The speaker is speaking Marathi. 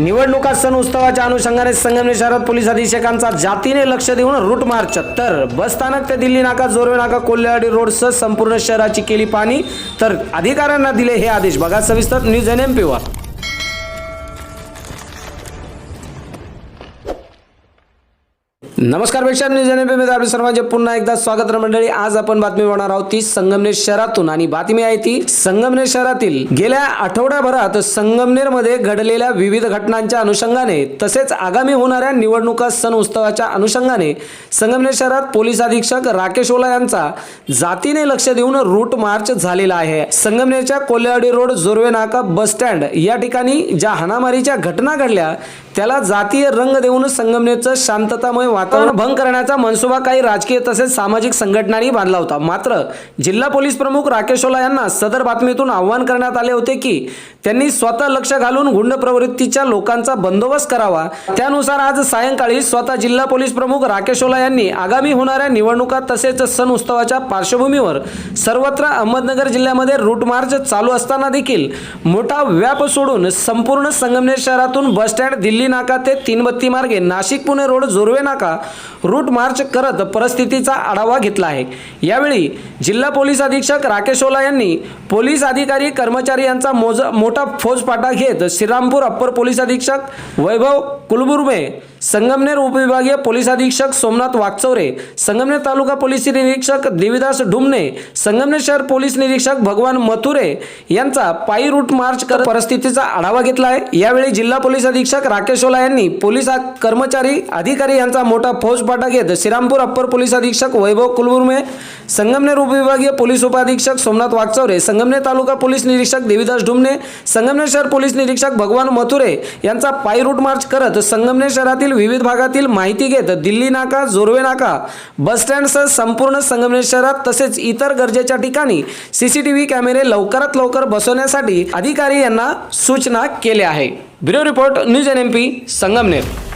निवडणुका सण उत्सवाच्या अनुषंगाने संगमनेर शहरात पोलीस अधीक्षकांचा जातीने लक्ष देऊन रूट मार्च. तर बस स्थानक ते दिल्ली नाका जोरवे नाका कोल्हेवाडी रोडसह संपूर्ण शहराची केली पाणी तर अधिकाऱ्यांना दिले हे आदेश. बघा सविस्तर न्यूज एन एम पीवर नमस्कारपेक्षा न्यूज एन आपले सर्वांचे पुन्हा एकदा स्वागत मंडळी. आज आपण बातमी होणार आहोत ती संगमनेर शहरातून आणि बातमी आहे ती संगमनेर शहरातील. गेल्या आठवड्याभरात संगमनेरमध्ये घडलेल्या विविध घटनांच्या अनुषंगाने तसेच आगामी होणाऱ्या निवडणुका सण उत्सवाच्या अनुषंगाने संगमनेर शहरात पोलीस अधीक्षक राकेश ओला यांचा जातीने लक्ष देऊन रूट मार्च झालेला आहे. संगमनेरच्या कोल्हेवाडी रोड जोरवे नाका बस स्टँड या ठिकाणी ज्या हाणामारीच्या घटना घडल्या त्याला जातीय रंग देऊन संगमनेरचं शांततामय वातावरण भंग करण्याचा मनसुबा काही राजकीय तसेच सामाजिक संघटनांनी बांधला होता. मात्र जिल्हा पोलीस प्रमुख राकेश ओला यांना सदर बातमीतून आव्हान करण्यात आले होते की त्यांनी स्वतः लक्ष घालून गुंड प्रवृत्तीच्या लोकांचा बंदोबस्त करावा. त्यानुसार आज सायंकाळी स्वतः जिल्हा पोलीस प्रमुख राकेश ओला यांनी आगामी होणाऱ्या निवडणुका तसेच सण उत्सवाच्या पार्श्वभूमीवर सर्वत्र अहमदनगर जिल्ह्यामध्ये रूट मार्च चालू असताना देखील मोठा व्याप सोडून संपूर्ण संगमनेर शहरातून बस स्टँड दिल्ली नाका ते तीनबत्ती मार्गे नाशिक पुणे रोड जोरवे नाका रूट मार्च करत परिस्थितीचा आढावा घेतला आहे. यावेळी जिल्हा पोलीस अधीक्षक राकेश ओला यांनी पोलीस अधिकारी कर्मचारी यांचा मोज मोठा फौजपाटा घेत श्रीरामपूर अप्पर पोलीस अधीक्षक वैभव कुलबुर्मे संगमनेर उपविभागीय पोलीस अधीक्षक सोमनाथ वागचौरे संगमनेर तालुका पोलीस निरीक्षक देविदास डुमने संगमनेर शहर पोलीस निरीक्षक भगवान मथुरे यांचा पायी रूट मार्च करत परिस्थितीचा आढावा घेतला आहे. यावेळी जिल्हा पोलीस अधीक्षक राकेश ओला यांनी पोलीस कर्मचारी अधिकारी यांचा मोठा फौज फौजफाटा घेत श्रीरामपूर अप्पर पोलीस अधीक्षक वैभव कुलबुर्मे संगमनेर उपविभागीय पोलीस उपाधीक्षक सोमनाथ वागचौरे संगमनेर तालुका पोलीस निरीक्षक देवीदास डुमने संगमनेर शहर पोलीस निरीक्षक भगवान मथुरे यांचा पायी रूट मार्च करत संगमनेर शहरातील विविध भागातील माहिती घेत दिल्ली नाका जोरवे नाका बस स्टँडसह संपूर्ण संगमनेर शहरात तसेच इतर गरजेच्या ठिकाणी सीसीटीव्ही कॅमेरे लवकरात लवकर बसवण्यासाठी अधिकारी यांना सूचना केल्या आहे bureau report news N M P Sangamner